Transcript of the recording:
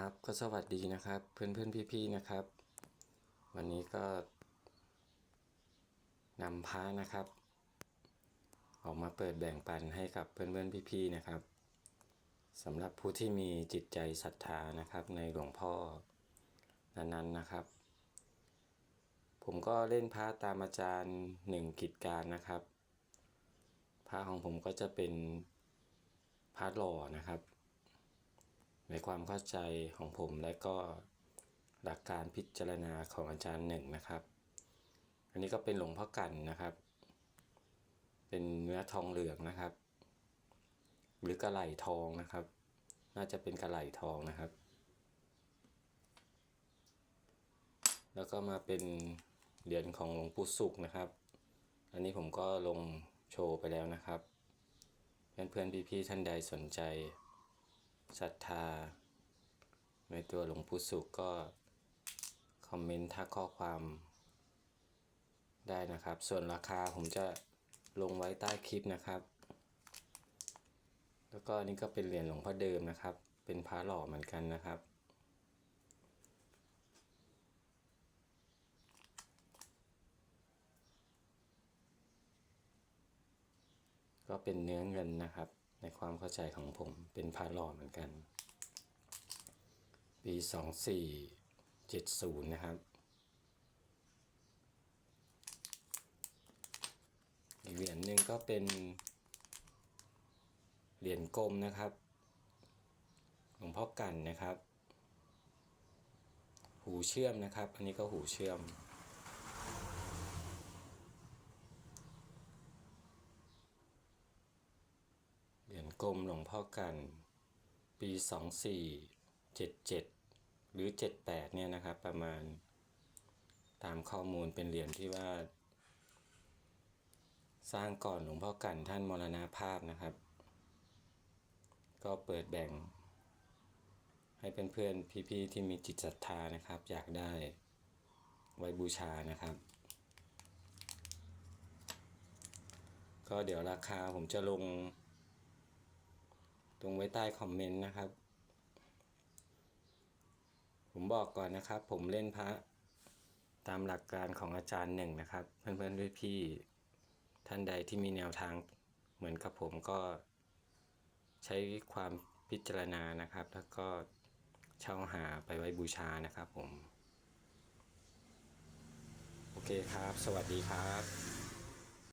ครับก็สวัสดีนะครับ เพื่อนเพื่อนพี่พี่ๆนะครับ วันนี้ก็นำพระนะครับ ออกมาเปิดแบ่งปันให้กับเพื่อนเพื่อนพี่พี่ๆนะครับสำหรับผู้ที่มีจิตใจศรัทธานะครับในหลวงพ่อนั้นๆนะครับ ผมก็เล่นพระตามอาจารย์หนึ่งกิจการนะครับพระของผมก็จะเป็นพระหล่อนะครับ ในความเข้าใจของผมและก็หลักการพิจารณาของอาจารย์หนึ่งนะครับ อันนี้ก็เป็นหลวงพ่อกันนะครับ เป็นเนื้อทองเหลืองนะครับ หรือกระไหลทองนะครับ น่าจะเป็นกระไหลทองนะครับ แล้วก็มาเป็นเหรียญของหลวงปู่สุขนะครับ อันนี้ผมก็ลงโชว์ไปแล้วนะครับ เพื่อนๆพี่ๆท่านใดสนใจ ศรัทธา ในตัวหลวงปู่สุขก็ คอมเมนต์ทักข้อความได้นะครับ ส่วนราคาผมจะลงไว้ใต้คลิปนะครับ แล้วก็นนี้ก็เป็นเหรียญหลวงพ่อเดิมนะครับ เป็นพระหล่อเหมือนกันนะครับ ก็เป็นเนื้อเงินนะครับ ในความเข้าใจของผมเป็นพระหล่อเหมือนกัน ปี 2470 นะครับอีกเหรียญหนึ่งก็เป็นเหรียญกลมนะครับหลวงพ่อกันนะครับ หูเชื่อมนะครับ อันนี้ก็หูเชื่อม เหรียญกลมหลวงพ่อกัน ปี 2477 หรือ 78 เนี่ยนะครับ ประมาณ ตามข้อมูลเป็นเหรียญที่ว่า สร้างก่อนหลวงพ่อกันท่านมรณาภาพนะครับ ก็เปิดแบ่ง ให้เพื่อนๆพี่ๆที่มีจิตศรัทธานะครับ อยากได้ไว้บูชานะครับก็เดี๋ยวราคาผมจะลง ตรงไว้ใต้คอมเมนต์นะครับ ผมบอกก่อนนะครับ ผมเล่นพระตามหลักการของอาจารย์หนึ่งนะครับ เพื่อนๆด้วยพี่ๆท่านใดที่มีแนวทางเหมือนกับผมก็ใช้ความพิจารณานะครับ แล้วก็เช่าหาไปไว้บูชานะครับผม โอเคครับ สวัสดีครับ